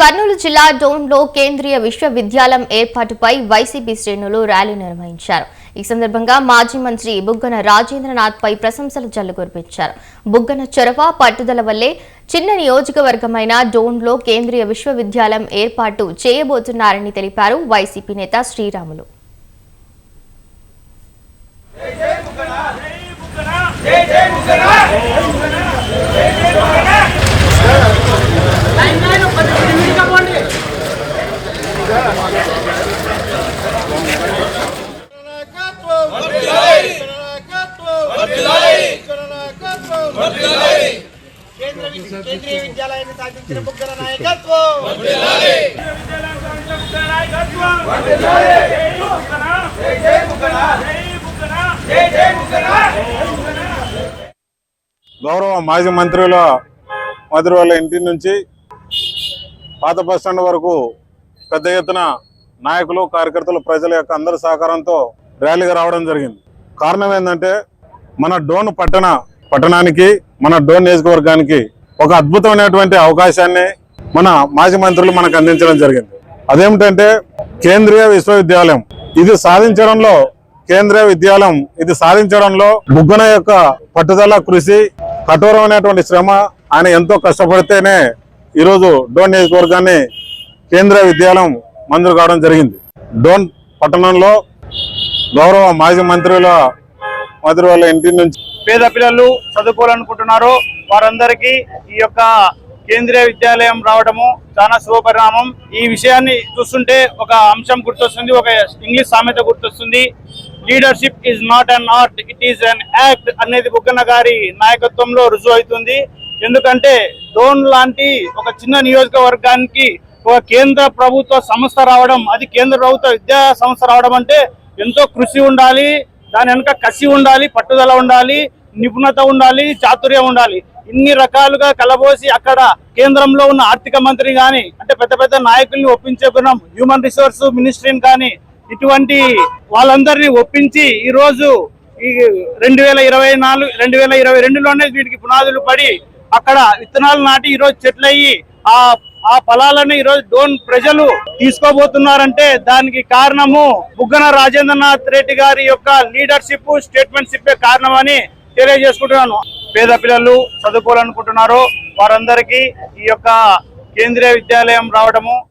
కర్నూలు జిల్లా డోన్లో కేంద్రీయ విశ్వవిద్యాలయం ఏర్పాటుపై వైసీపీ శ్రేణులు ర్యాలీ నిర్వహించారు. ఈ సందర్భంగా మాజీ మంత్రి బుగ్గన రాజేంద్రనాథ్ పై ప్రశంసలు జల్లుగురిపించారు బుగ్గన చొరవ పట్టుదల వల్లే చిన్న నియోజకవర్గమైన డోన్లో కేంద్రీయ విశ్వవిద్యాలయం ఏర్పాటు చేయబోతున్నారని తెలిపారు వైసీపీ నేత శ్రీరాములు. కేంద్రీయ విద్యాలయాన్ని సాధించిన బుగ్గన నాయకత్వం. గౌరవ మాజీ మంత్రుల మధుర వాళ్ళ ఇంటి నుంచి పాత బస్ స్టాండ్ వరకు పెద్ద ఎత్తున నాయకులు కార్యకర్తలు ప్రజల యొక్క అందరి సహకారంతో ర్యాలీగా రావడం జరిగింది. కారణం ఏంటంటే మన డోన్ పట్టణ పట్టణానికి మన డోన్ నియోజకవర్గానికి ఒక అద్భుతమైనటువంటి అవకాశాన్ని మన మాజీ మంత్రులు మనకు అందించడం జరిగింది. అదేమిటంటే కేంద్రీయ విశ్వవిద్యాలయం ఇది సాధించడంలో కేంద్రీయ విద్యాలయం ఇది సాధించడంలో బుగ్గన యొక్క పట్టుదల కృషి కఠోరమైనటువంటి శ్రమ ఆయన ఎంతో కష్టపడితేనే ఈరోజు డోన్ నియోజకవర్గాన్ని కేంద్రీయ విద్యాలయం మంజూరు కావడం జరిగింది. డోన్ పట్టణంలో గౌరవ మాజీ మంత్రుల మంత్రి వాళ్ళ ఇంటి నుంచి పేద పిల్లలు చదువుకోవాలనుకుంటున్నారో వారందరికీ ఈ యొక్క కేంద్రీయ విద్యాలయం రావడము చాలా శుభపరిణామం. ఈ విషయాన్ని చూస్తుంటే ఒక అంశం గుర్తొస్తుంది ఒక ఇంగ్లీష్ సామెత గుర్తొస్తుంది. Leadership is not an art it is an act అనేది బుగ్గన్న గారి నాయకత్వంలో రుజువు అవుతుంది. ఎందుకంటే డోన్ లాంటి ఒక చిన్న నియోజకవర్గానికి ఒక కేంద్ర ప్రభుత్వ సంస్థ రావడం అది కేంద్ర ప్రభుత్వ విద్యా సంస్థ రావడం అంటే ఎంతో కృషి ఉండాలి దాని వెనుక కసి ఉండాలి పట్టుదల ఉండాలి నిపుణత ఉండాలి చాతుర్యం ఉండాలి. ఇన్ని రకాలుగా కలబోసి అక్కడ కేంద్రంలో ఉన్న ఆర్థిక మంత్రి కానీ అంటే పెద్ద పెద్ద నాయకుల్ని ఒప్పించే హ్యూమన్ రిసోర్స్ మినిస్ట్రీని కానీ ఇటువంటి వాళ్ళందరినీ ఒప్పించి ఈరోజు ఈ రెండు వేల ఇరవై నాలుగు రెండు వేల ఇరవై రెండులోనే వీటికి పునాదులు పడి అక్కడ విత్తనాలు నాటి ఈరోజు చెట్లయ్యి ఆ ఆ ఫలాలను ఈరోజు డోన్ ప్రజలు తీసుకోబోతున్నారంటే దానికి కారణము బుగ్గన రాజేంద్రనాథ్ రెడ్డి గారి యొక్క లీడర్షిప్ స్టేట్మెంట్షిప్ కారణమని తెలియజేసుకుంటున్నాను. పేద పిల్లలు చదువుకోవాలనుకుంటున్నారు. వారందరికీ ఈ యొక్క కేంద్రీయ విద్యాలయం రావడము